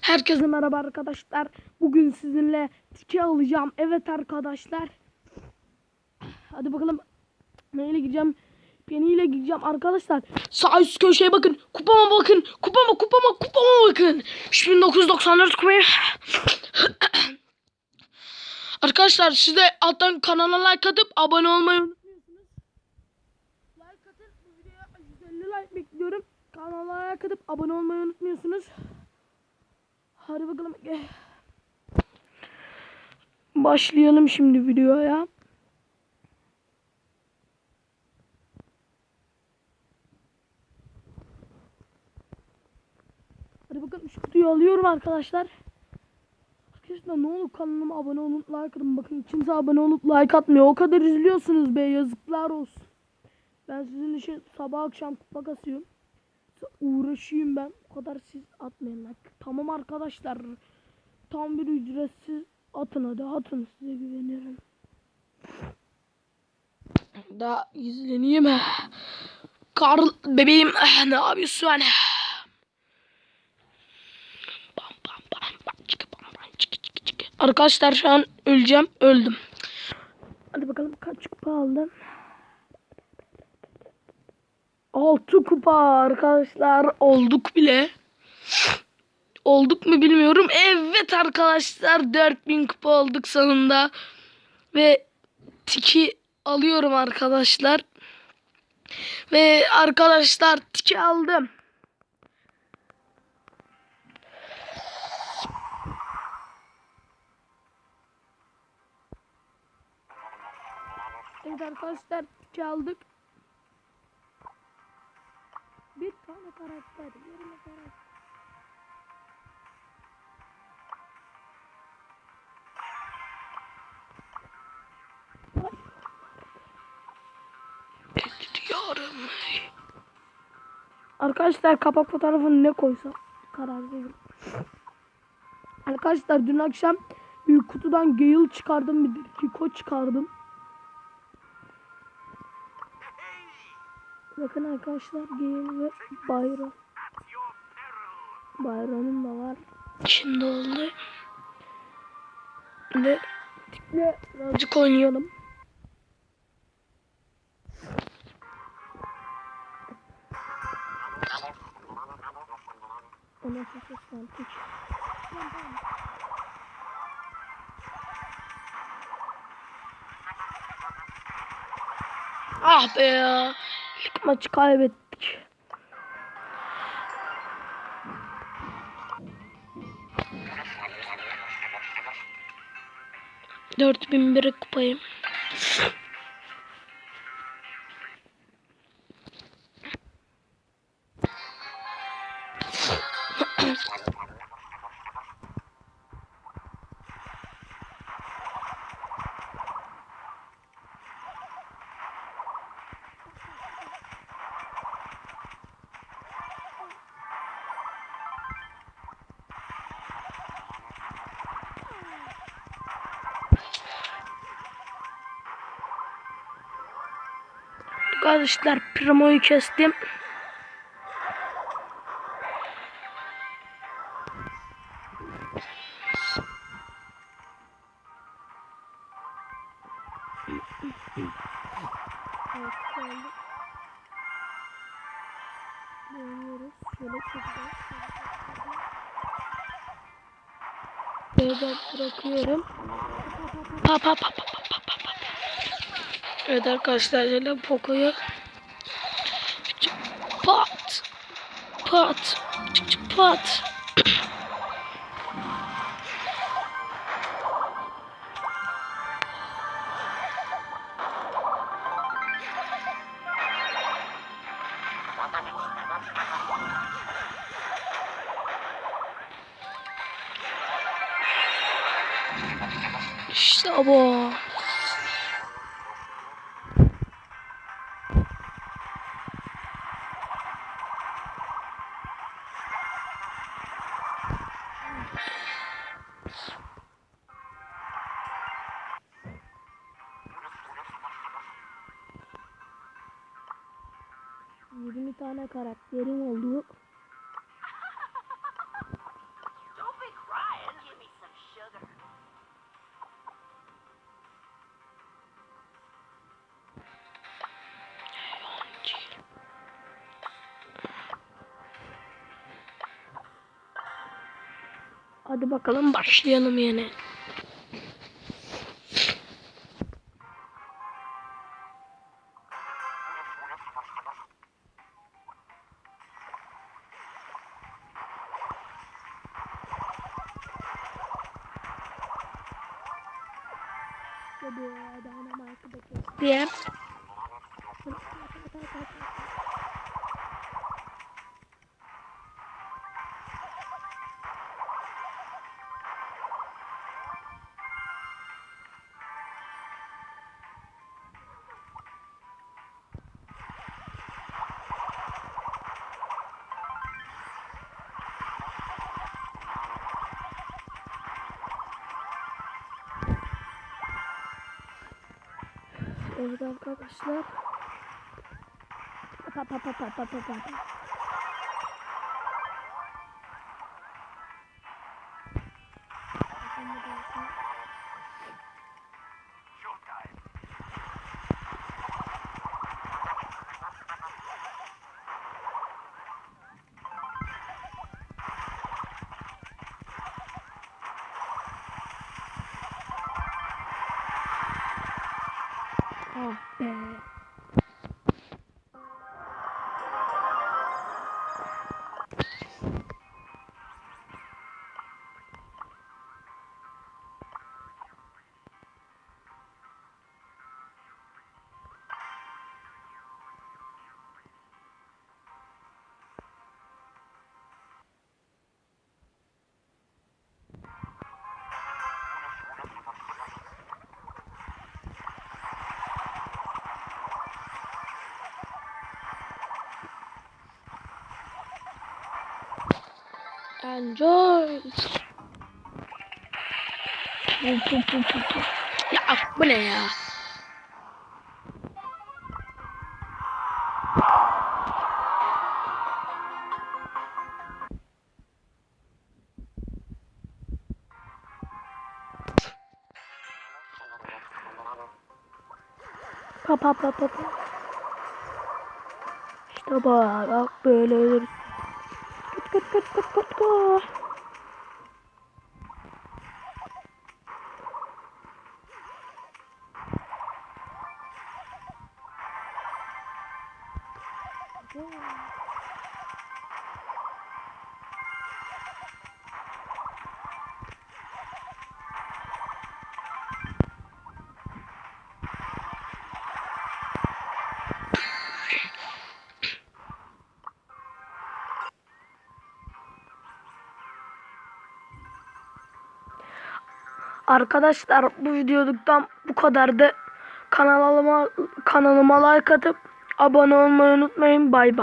Herkese merhaba arkadaşlar. Bugün sizinle tike alacağım. Evet arkadaşlar. Hadi bakalım. Neyle gideceğim? Peniyle gideceğim arkadaşlar. Sağ üst köşeye bakın. Kupama bakın. Kupama kupama kupama bakın. 3994 kupayı. arkadaşlar siz de alttan kanala like atıp abone olmayı unutmuyorsunuz. Like atın. Bu videoya 150 like bekliyorum. Kanala like atıp abone olmayı unutmuyorsunuz. Hadi bakalım. Başlayalım şimdi videoya. Hadi bakalım şu kutuyu alıyorum arkadaşlar. Arkadaşlar ne olur kanalıma abone olup like atın. Bakın kimse abone olup like atmıyor. O kadar üzülüyorsunuz be yazıklar olsun. Ben sizin için sabah akşam kupa kasıyorum. Uğraşayım ben. O kadar siz atmayın. Tamam arkadaşlar. Tam bir ücretsiz atın hadi atın size güveniyorum. Daha izleneyim. Karl bebeğim ne yapıyorsun. Arkadaşlar şu an öleceğim. Öldüm. Hadi bakalım kaç kupa aldım. 6 kupa arkadaşlar olduk bile. Olduk mu bilmiyorum. Evet arkadaşlar 4000 kupa olduk sonunda. Ve tiki alıyorum arkadaşlar. Ve arkadaşlar tiki aldım. Evet arkadaşlar tiki aldık. Tane karakter, yerine karakter. Arkadaşlar kapak fotoğrafını ne koysam karar verin. Arkadaşlar dün akşam büyük kutudan Gale çıkardım bir Kiko çıkardım. Bakın arkadaşlar Gale ve Bayram. Bayram'ın da var. Şimdi oldu. Ve tikle birazcık oynayalım. Ona var. Tik. Ah be ya. Maçı kaybettik. Dört bin bir kupayım. Arkadaşlar Primo'yu kestim. Şöyle bırakıyorum. Pa pa pa pa. Evet arkadaşlar şöyle Poco'yu pat. Pat. Pat. İşte bu. ana karakterim oldu. Hadi bakalım başlayalım yine. Diğer. Evet arkadaşlar. Pa pa pa pa pa pa pa. Ah be. Enjoy. Ya bu ne ya? Pa pa pa pa pa. İşte bak, böyle ölürüz. Kıt kıt kıt kıt kıt Arkadaşlar bu videoluktan bu kadardı. Kanalıma kanalıma like atıp abone olmayı unutmayın. Bay bay.